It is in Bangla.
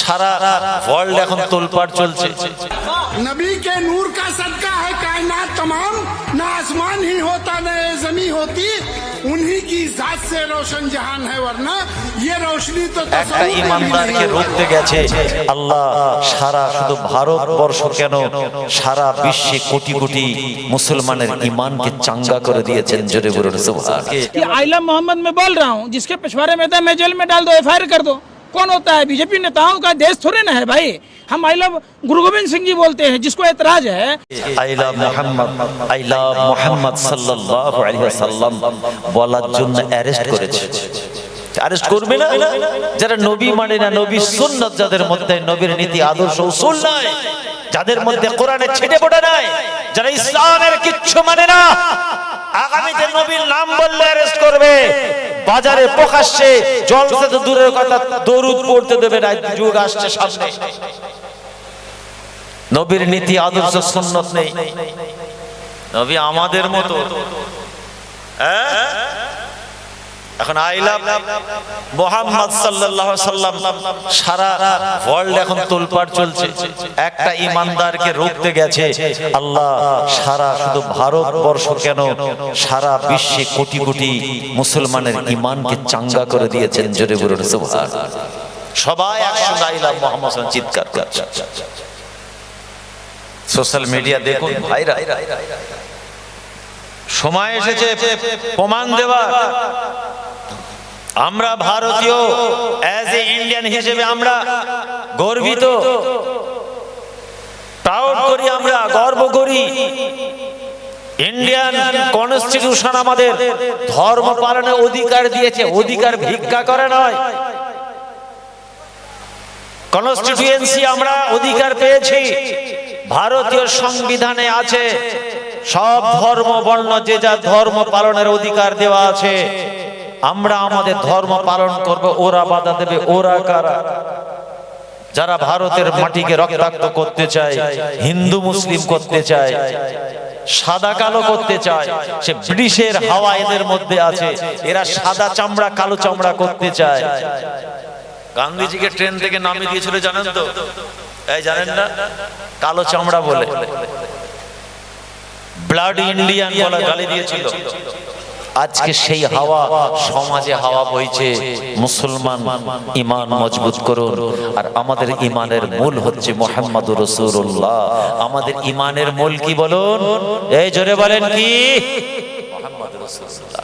সারা ওয়ার্ল্ড এখন তোলপাড় চলছে নবী কে নূর কা সদকা হ্যাঁ কায়নাত তমাম না আসমান হি হোতা না জমি হোতি उन्हीं की जात से रोशन जहान है वरना ये रोशनी तो একটা तसव्वुर में भी ইমানদারকে नहीं রুখতে গেছে আল্লাহ সারা শুধু ভারতবর্ষ কেন সারা বিশ্বে কোটি কোটি মুসলমানের ইমানকে চাঙ্গা করে দিয়েছেন জোরে বলুন সুবহান कि आइलम मोहम्मद मैं बोल रहा हूँ जिसके पिछवाड़े में था मैं जेल में डाल दो एफ कर दो कौन होता है बीजेपी नेताओं का देश थोड़े ना है भाई हम आई लव गुरु गोविंद सिंह जी बोलते हैं जिसको एतराज है I love Mohammad I love Mohammad সাল্লাল্লাহু আলাইহি ওয়াসাল্লাম বলার জন্য অ্যারেস্ট করেছে অ্যারেস্ট করবে না যারা নবী মানে না নবী সুন্নাত যাদের মধ্যে নবীর নীতি আদর্শ উসুল নাই যাদের মধ্যে কোরআনের ছেটে পড়ে নাই যারা ইসলামের কিচ্ছু মানে না আগামীতে নবীর নাম বললে অ্যারেস্ট করবে বাজারে প্রকাশ্যে জলসে তো দূরের কথা দরুদ পড়তে দেবে না যুগ আসছে সামনে। নবীর নীতি, আদর্শ, সুন্নত নেই। নবী আমাদের মতো। হ্যাঁ? এখন মোহাম্মদ সাল্লাল্লাহু সাল্লাম সারা ওয়ার্ল্ড এখন চলছে। একটা ইমানদারকে রুখতে গেছে। আল্লাহ সারা শুধু ভারতবর্ষ কেন সারা বিশ্বে কোটি কোটি মুসলমানের ইমানকে চাঙ্গা করে দিয়েছেন। জোরে বলুন সবাই একসঙ্গে আইলাম মোহাম্মদ চিৎকার করছে। সোশ্যাল মিডিয়া দেখুন ভাইরা। সময় এসেছে, প্রমাণ দেওয়া আমরা ভারতীয় অ্যাজ এ ইন্ডিয়ান হিসেবে আমরা গর্বিত। প্রাউড করি আমরা, গর্ব করি। ইন্ডিয়ান কনস্টিটিউশন আমাদের ধর্ম পালনের অধিকার দিয়েছে, অধিকার ভিক্ষা করে নয়। কনস্টিটিউয়েন্সি আমরা অধিকার পেয়েছি, ভারতীয় সংবিধানে আছে, সব ধর্ম বর্ণ যে যা ধর্ম পালনের অধিকার দেওয়া আছে। আমরা আমাদের ধর্ম পালন করব, ওরা বাধা দেবে, ওরা কারা? যারা ভারতের মাটিকে রক্তাক্ত করতে চায়, হিন্দু, মুসলিম করতে চায়, সাদা কালো করতে চায়, সে ব্রিটিশের হাওয়া এদের মধ্যে আছে, এরা সাদা চামড়া, কালো চামড়া করতে চায়। গান্ধীজিকে ট্রেন থেকে নামিয়ে দিয়েছিল জানেন তো? এই জানেন না? কালো চামড়া বলে। ব্লাড ইন্ডিয়ান বলা গালি দিয়েছিল। আজকে সেই হাওয়া সমাজে হাওয়া বইছে। মুসলমান ইমান মজবুত করুন। আর আমাদের ইমানের মূল হচ্ছে মোহাম্মদ রসুল্লাহ আমাদের ইমানের মূল কি বলুন? এই জোরে বলেন কি? মোহাম্মদ রাসূলুল্লাহ।